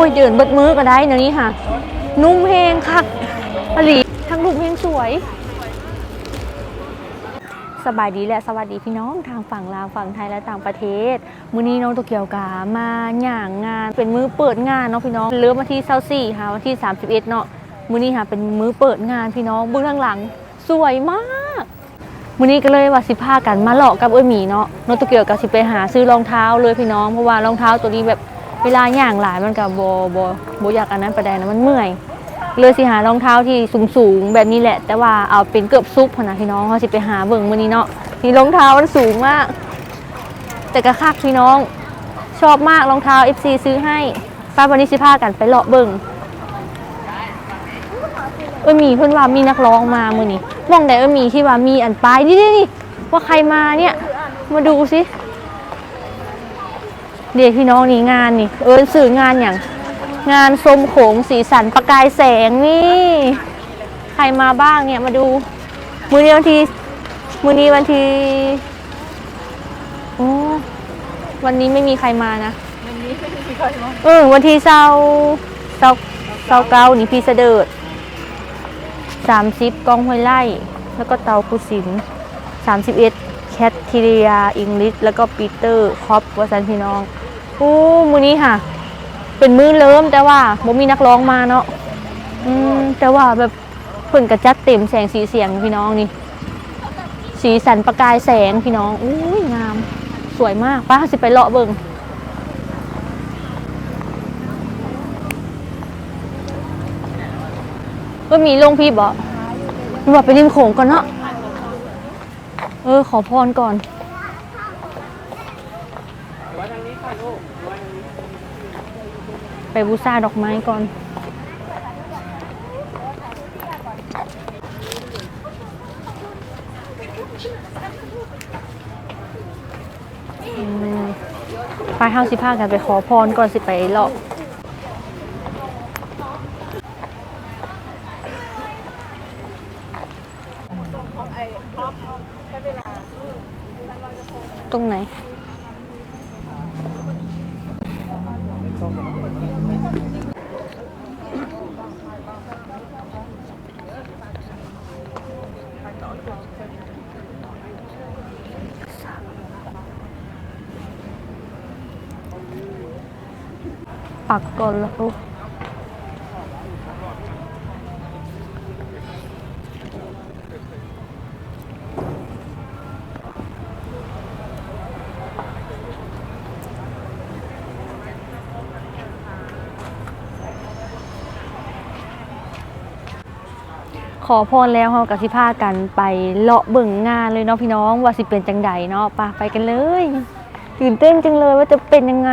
อ้ยเดินเบิดมือก็ได้เดี๋ยวนี้ค่ะ นุ่มเพลงคักผลิทั้งลูกเพลงสวย สบายดีและสวัสดีพี่น้องทางฝั่งลาวฝั่งไทยและต่างประเทศ มื้อนี้น้องโตเกี่ยวกามาหย่างงาน เป็นมื้อเปิดงานเนาะพี่น้องเริ่มวันที่24ค่ะวันที่ 31 เนาะมื้อนี้ค่ะเป็นมื้อเปิดงานพี่น้องเบื้องหลังสวยมากมื้อนี้ก็เลยว่าสิพากันมาเลาะกับเอ้ยหมีเนาะน้องโตเกี่ยวก็สิไปหาซื้อรองเท้าเลยพี่น้องเพราะว่ารองเท้าตัวนี้แบบ เวลาย่างหลายมันก็บ่บ่บ่อยากอันนั้นประแดงนะมันเมื่อย เลยสิหารองเท้าที่สูงๆแบบนี้แหละ แต่ว่าเอาเป็นเกือบซุปพอนะพี่น้องเขาสิไปหาเบิ่งมือนี้เนาะนี่รองเท้ามันสูงมาก แต่ก็คักพี่น้อง ชอบมากรองเท้า FC ซื้อให้ป้าวันนี้สิพากันไปเลาะเบิ่งเออมีเพื่อนว่ามีนักร้องมามือนี้มองได้เออมีที่ว่ามีอันป้ายนี่นี่นี่ว่าใครมาเนี่ย มาดูสิ เดี๋ยวพี่น้องนี่งานนี่ เออสื่องานอย่างงานชมโขงสีสันประกายแสงนี่ ใครมาบ้างเนี่ยมาดู มือนี้วันที่มือนี้วันที่โอ้วันนี้ไม่มีใครมานะเออวันที่เศร้าเศร้าเศร้าเก้านี่พี่เสดิร์ดสามสิบกองห้วยไล่แล้วก็เตาคุสินสามสิบเอ็ดแคททีเรียอิงลิสแล้วก็ปีเตอร์คอปวสันพี่น้อง โอ้มือนี้ค่ะ เป็นมือเริ่มแต่ว่าบ่มีนักร้องมาเนาะอืมแต่ว่าแบบเพิ่นกระจัดเต็มแสงสีเสียงพี่น้องนี่ สีสันประกายแสงพี่น้องอุ้ยงาม สวยมากป้าสิไปเลาะเบิ่งก็มีลงพี่บ่มีว่าไปริมโขงก่อนเนาะเออขอพรก่อน ไปบูชาดอกไม้ก่อนไปห้าสิพากันไปขอพรก่อนสิไปเลา ปักก่อนแล้วขอพรแล้วเรากับสิพากันไปเลาะเบิ่งงานเลยเนาะพี่น้องว่าสิเป็นจังใดเนาะไปไปกันเลย ตื่นเต้นจังเลยว่าจะเป็นยังไง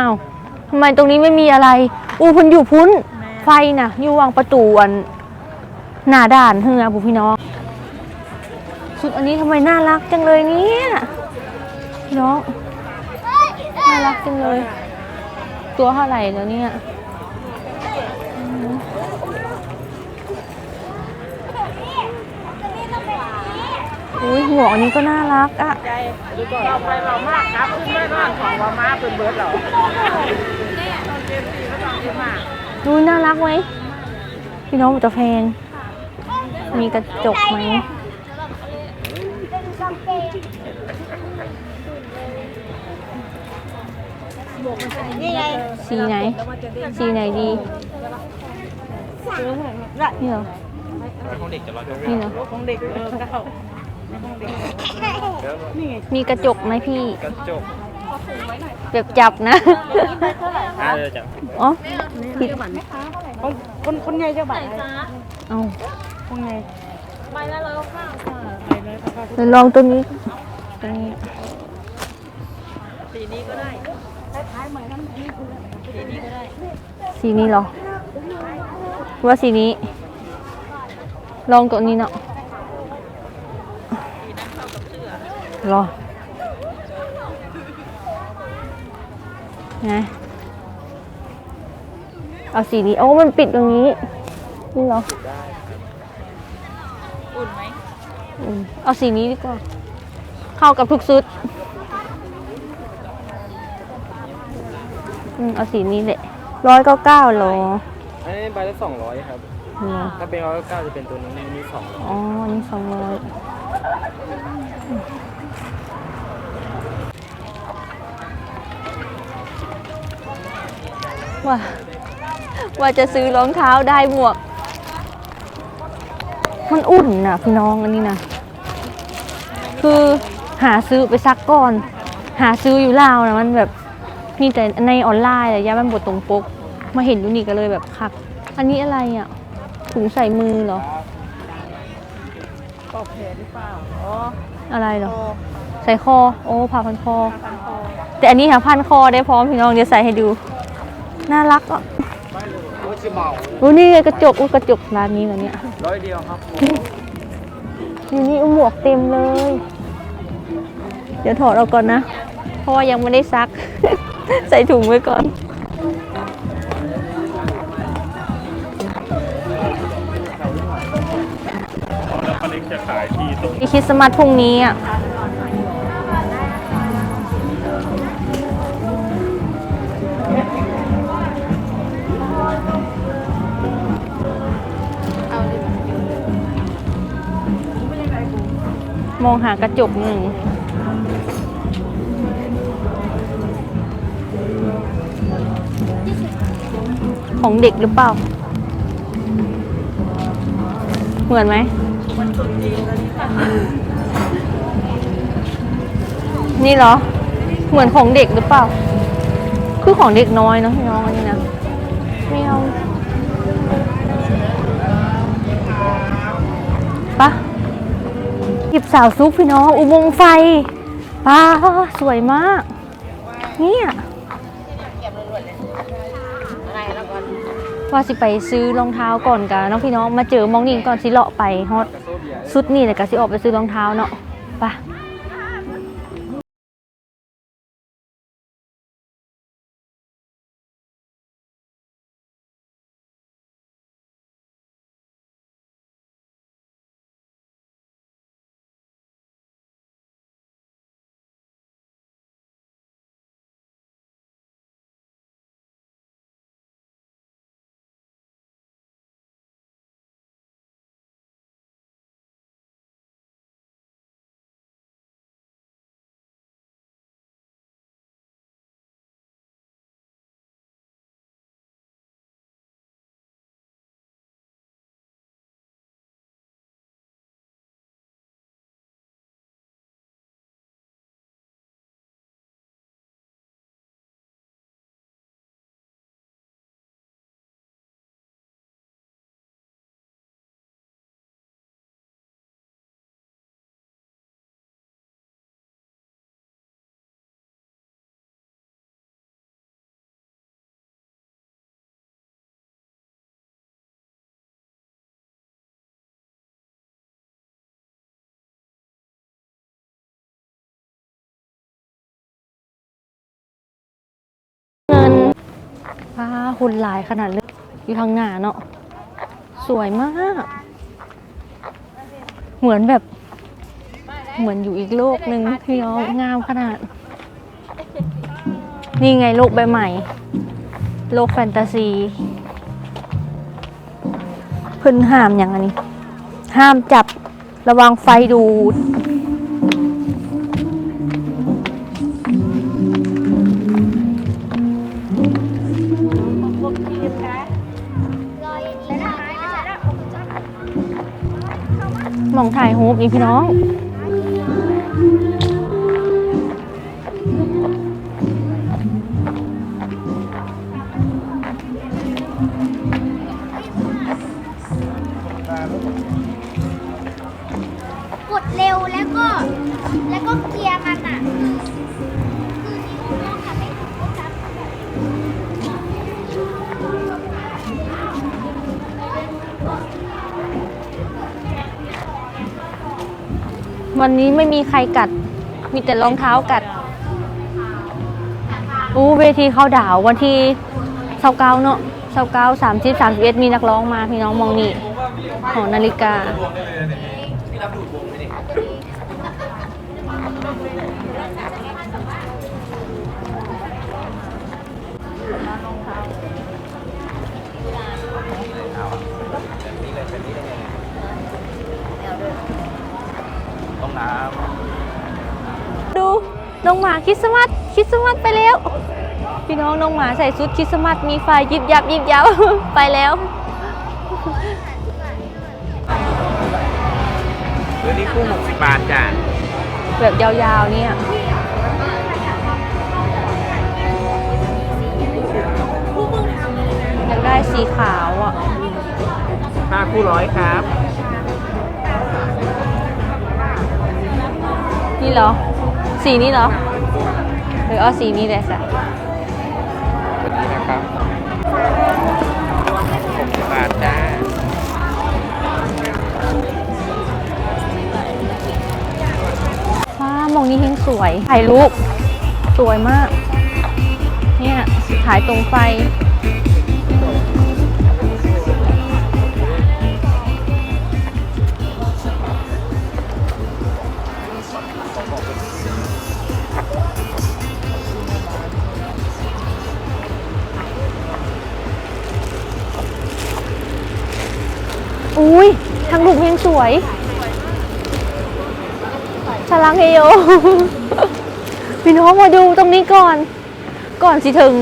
อ้าวทำไมตรงนี้ไม่มีอะไร อูพุนอยู่พุ้น ไฟน่ะ อยู่วางประตูอันหน้าด่านเฮือผู้พี่น้องชุดอันนี้ทำไมน่ารักจังเลยเนี่ยพี่น้อง น่ารักจังเลย ตัวเท่าไหร่แล้วเนี่ย อุ้ยหัวอันนี้ก็น่ารักอะเราไปเรามากครับขึ้นไม่นอนของเรามากเป็นเบิร์ดเราดูน่ารักไหมพี่น้องมันจะแพง มีกระจกไหมนี่ไงสีไหน สีไหนดี นี่เหรอห้องเด็กจะรอดูนี่เหรอของเด็กเออเก้านี่ไง มีกระจกไหมพี่ กระจกแบบจับนะอ่าเดี๋ยวจะอ๋อผิดบัตรคนคนคนใหญ่จะบัตรเอาคนใหญ่เดี๋ยวลองตัวนี้ตัวนี้สีนี้ก็ได้ท้ายๆเหมือนนั้นนี่คือสีนี้ก็ได้สีนี้เหรอว่าสีนี้ ลองตัวนี้เนาะ รอไงเอาสีนี้โอ้มันปิดตรงนี้ นี่เหรออุ่นไหมออืมเอาสีนี้ดีกว่า เข้ากับทุกชุดอืมเอาสีนี้แหละร้อยเก้าเก้าหรออันนี้ใบละสองร้อยครับเหรอถ้าเป็นร้อยเก้าจะเป็นตัวนี้อันนี้สองร้อยอ๋ออันนี่สองร้อย ว่าว่าจะซื้อรองเท้าได้หมวก มันอุ่นนะพี่น้องอันนี้นะคือหาซื้อไปซักก่อน หาซื้ออยู่ลาวนะมันแบบมีแต่ในออนไลน์อะยะมันบดตรงปก มาเห็นอยู่นี่ก็เลยแบบคัก อันนี้อะไรอะถุงใส่มือเหรอปอกแผลหรือเปล่าอ๋ออะไรเหรโออใส่คอ โอ้ผ่าพันคอพันคอแต่อันนี้ค่ะพันคอได้พร้อมพี่น้องเดี๋ยวใส่ให้ดู น่ารักอะโอ้ยจะเมาโอ้นี่ไงกระจกอุ้ยกระจกร้านนี้เหรอเนี่ยร้อยเดียวครับอยู่นี่อุ้มหมวกเต็มเลย เดี๋ยวถอดเอาก่อนนะ เพราะว่ายังไม่ได้ซัก ใส่ถุงไว้ก่อนแล้วป้าเล็กจะขายที่ตรงมีคริสต์มาสพรุ่งนี้อะ มองหากระจกหนึ่งของเด็กหรือเปล่า เหมือนไหมนี่เหรอ เหมือนของเด็กหรือเปล่า คือของเด็กน้อยเนอะพี่น้องอันนี้นะไม่เอาปะ หยิบสาวซุปพี่น้องอุโมงค์ไฟป้าสวยมาก เนี่ยว่าสิไปซื้อรองเท้าก่อนกันน้องพี่น้องมาเจอมองนี่ก่อนสิเลาะไปฮอตสุดนี่เลยก็สิออกไปซื้อรองเท้าเนาะไป ป้าหุ่นหลายขนาดเลยอยู่ทางหน้าเนาะสวยมาก เหมือนแบบ เหมือนอยู่อีกโลกหนึ่งพี่น้องงามขนาด นี่ไงโลกใบใหม่ โลกแฟนตาซี เพิ่นห้ามอย่างอันนี้ ห้ามจับระวังไฟดูด มองถ่ายรูปอีกพี่น้อง วันนี้ไม่มีใครกัด มีแต่รองเท้ากัด อู้เวทีเขาดาววันที่เสาเก้าเนาะเสาเก้าสามสิบสามสิบเอ็ดมีนักร้องมาพี่น้องมองนี่หอนาฬิกา ต้องน้ดูน้องหมาคริสต์มาสคริสต์มาสไปแล้ว พี่น้องน้องหมาใส่ชุดคริสต์มาสมีไฟยิบยับยิบยับไปแล้วำตัวนี้คู่หกสิบบาทจ้ะแบบยาวๆเนี่ยอยากได้สีขาวอะห้าคู่ร้อยครับ นี่เหรอ สีนี้เหรอหรือเอาสีนี้เลยสะตัวนี้นะครับหกสิบบาทจ้าว้ามองนี้เฮงสวยถ่ายรูปสวยมาก เนี่ยถ่ายตรงไฟ อุ้ยทางลูกเพลงสวยสลังเฮโยพี่น้องมาดูตรงนี้ก่อน ก่อนสิถึง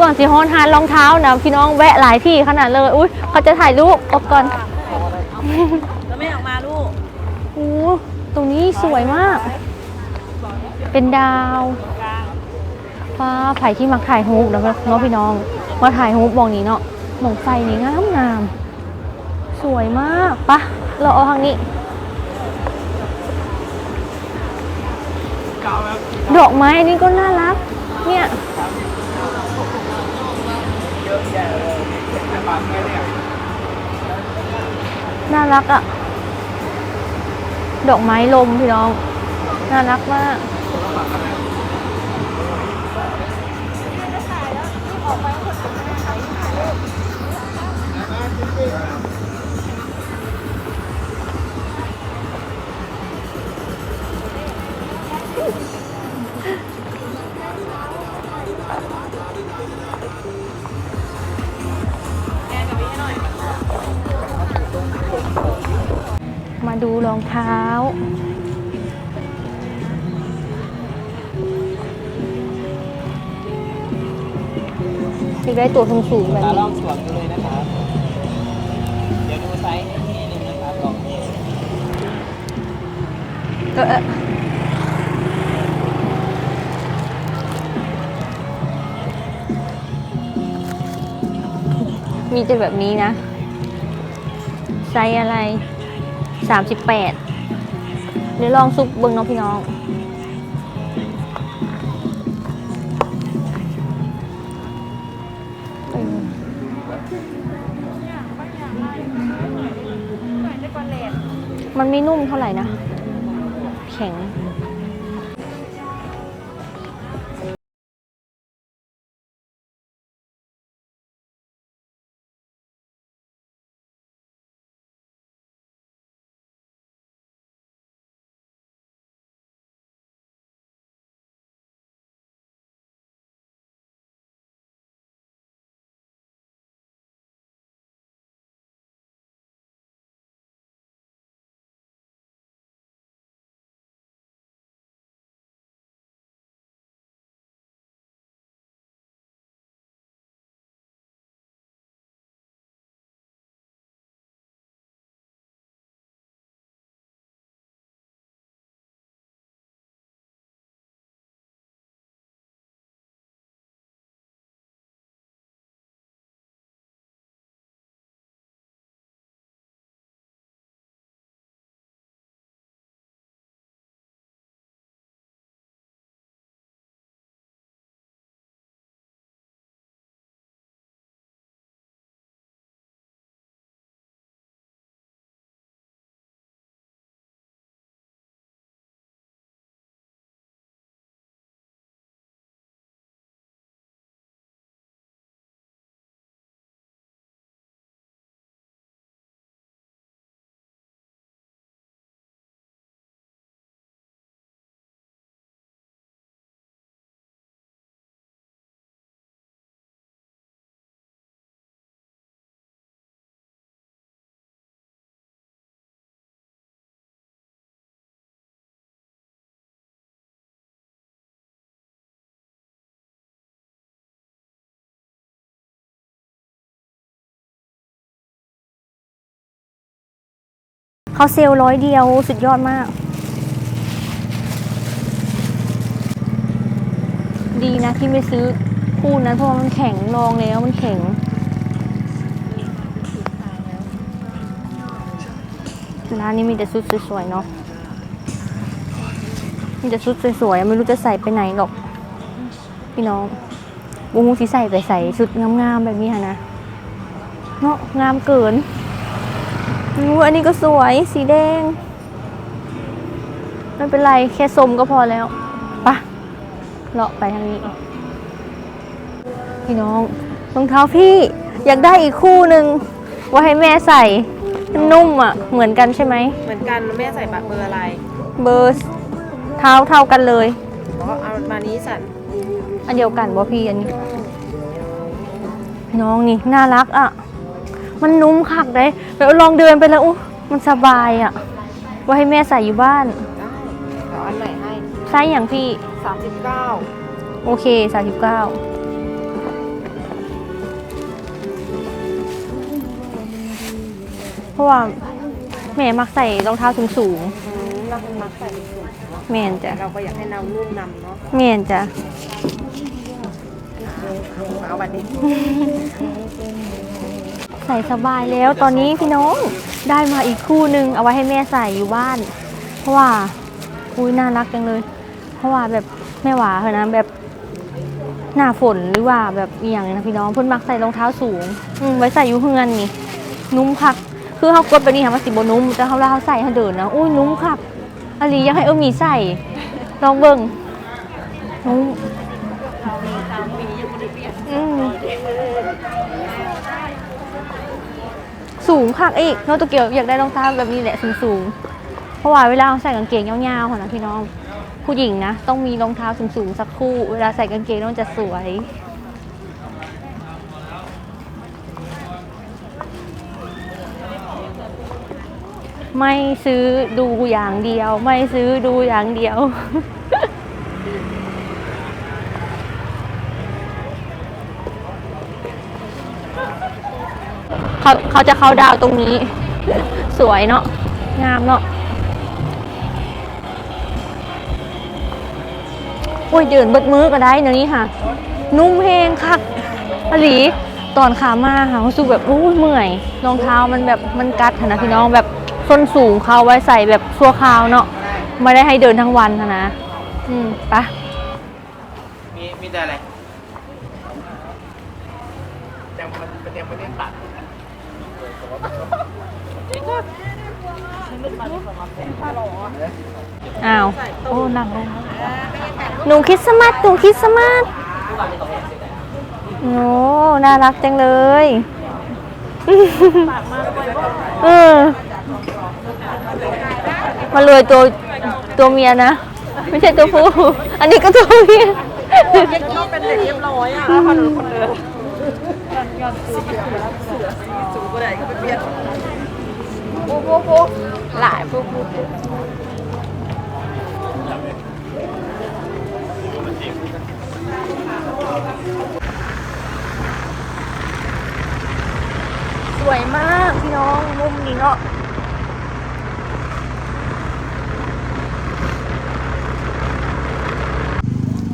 ก่อนสิฮอนฮานรองเท้านะพี่น้องแวะหลายที่ขนาดเลย อุ้ยเขาจะถ่ายรูปออกก่อนแล้วไม่ออกมาลูกโอ้ตรงนี้สวยมาก เป็นดาวฟ้าไผ่ที่มักถ่ายรูปแล้วก็เนาะพี่น้อง มาถ่ายรูปมองนี้เนาะมองไฟนี่งามงามๆ สวยมากปะเราเอาทางนี้ ดอกไม้อันนี้ก็น่ารัก เนี่ยน่ารักอะ่ะ ดอกไม้ลมพี่น้อง น่ารักมาก มาดูรองเท้า อยากได้ตัวสูงๆแบบตานี้ลองสวมดูเลยนะครับ เดี๋ยวดูไซส์ให้ทีหนึงนะครับลองเออเออ มีแต่แบบนี้นะ ไซส์อะไรสามสิบแปดเดี๋ยวลองซุปเบิ้งน้องพี่น้อง มันไม่นุ่มเท่าไหร่นะ แข็ง เขาเซลล์ร้อยเดียวสุดยอดมาก ดีนะที่ไม่ซื้อคู่นั้นเพราะว่ามันแข็งลองแล้วมันแข็งร้านนี้มีแต่ชุดสวยๆเนาะมีแต่ชุดสวยๆไม่รู้จะใส่ไปไหนหรอก พี่น้องบูมูที่ใส่ไปใส่ชุดงามๆแบบนี้ค่ะนะเนาะงามเกิน อู้อันนี้ก็สวยสีแดง ไม่เป็นไร แค่สมก็พอแล้วปะเลาะไปทางนี้ พี่น้องรองเท้าพี่อยากได้อีกคู่หนึ่งว่าให้แม่ใส่มันนุ่มอะ เหมือนกันใช่ไหม เหมือนกันแม่ใส่บัตรเบอร์อะไรเบอร์เท้าเท่ากันเลยเพราะเอามานี้สันอันเดียวกันบ่พี่อันนี้ พี่น้องนี่น่ารักอะ มันนุ่มคักเลยแบบลองเดินไปแล้วอู้มันสบายอะว่าให้แม่ใส่อยู่บ้านได้เดี๋ยวอันไหนให้ ไซส์อย่างพี่สามสิบเก้าโอเคสามสิบเก้าเพราะว่า แม่มักใส่รองเท้าสูงสูงเราคงมักใส่สูงๆแม่นจ้ะ เราก็อยากให้เรานุ่มนำเนาะแม่นจ้ะ เอาบัตรนี้ ใส่สบายแล้วตอนนี้พี่น้องได้มาอีกคู่หนึ่งเอาไว้ให้แม่ใส่อยู่บ้าน เพราะว่าอุ้ยน่ารักจังเลย เพราะว่าแบบแม่หวาเหรอนะแบบหน้าฝนหรือว่าแบบอหย่างนะพี่น้องเพิ่นมักใส่รองเท้าสูงอืมไว้ใส่อยู่เฮือนนี่ นุ่มคัก คือเขากดไปนี่ค่ะมันสิบนุ่มแต่เขาเวลาเขาใส่เขาเดินนะอุ้ยนุ่มคักอลีอยากให้เออมีใส่ลองเบิ่งนุ่มอืม สูงคักอีกน้องตัวเกียวอยากได้รองเท้าแบบนี้แหละสูงสูงๆเพราะว่าเวลาเราใส่กางเกงยาวๆค่ะนะพี่น้อง ผู้หญิงนะ ต้องมีรองเท้าสูงๆสักคู่ เวลาใส่กางเกงต้องจะสวยไม่ซื้อดูอย่างเดียว ไม่ซื้อดูอย่างเดียว เขาเขาจะเข้าดาวตรงนี้ สวยเนาะงามเนาะอุ้ยเดินเบิดมือก็ได้เดี๋ยวนี้ค่ะ นุ่มเพลงคักอหลีตอนขามาค่ะรู้สึกแบบอุ้เมื่อยรองเท้ามันแบบมันกัดค่ะนะพี่น้องแบบส้นสูงเขาไว้ใส่แบบชั่วคราวเนาะไม่ได้ให้เดินทั้งวันค่ะนะอืมไปะมีมีแต่อะไร อ้าว โอ้หนักเลยหนูคริสต์มาสหนูคริสต์มาสโอ้น่ารักจังเลยเออมาเลยตัวตัวเมียนะ ไม่ใช่ตัวผู้ อันนี้ก็ตัวเมียชอบเป็นเด็กเรียบร้อยอะแล้วคนคนเดิมสูงก็ได้ก็ไปเปลี่ยนปุ๊บปุ๊บปุ๊บ หลายปุ๊บปุ๊บสวยมากพี่น้องมุมนี้เนาะ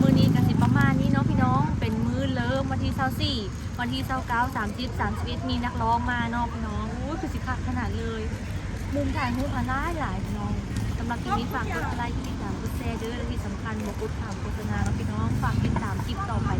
มือนี้กันสิประมาณนี้เนาะพี่น้องเป็นมือเลิมวันที่24วันที่29 30 31มีนักร้องมาเนาะพี่น้องอู้คือสิคักขนาดเลย มุมถ่ายรูปมาหลายหลายพี่น้องสำหรับคลิปนี้ฝากกดไลค์กดติดตามกดแชร์เด้อและที่สำคัญบอกกดถามโฆษณาเนาะพี่น้องฝากติดตามคลิปต่อไป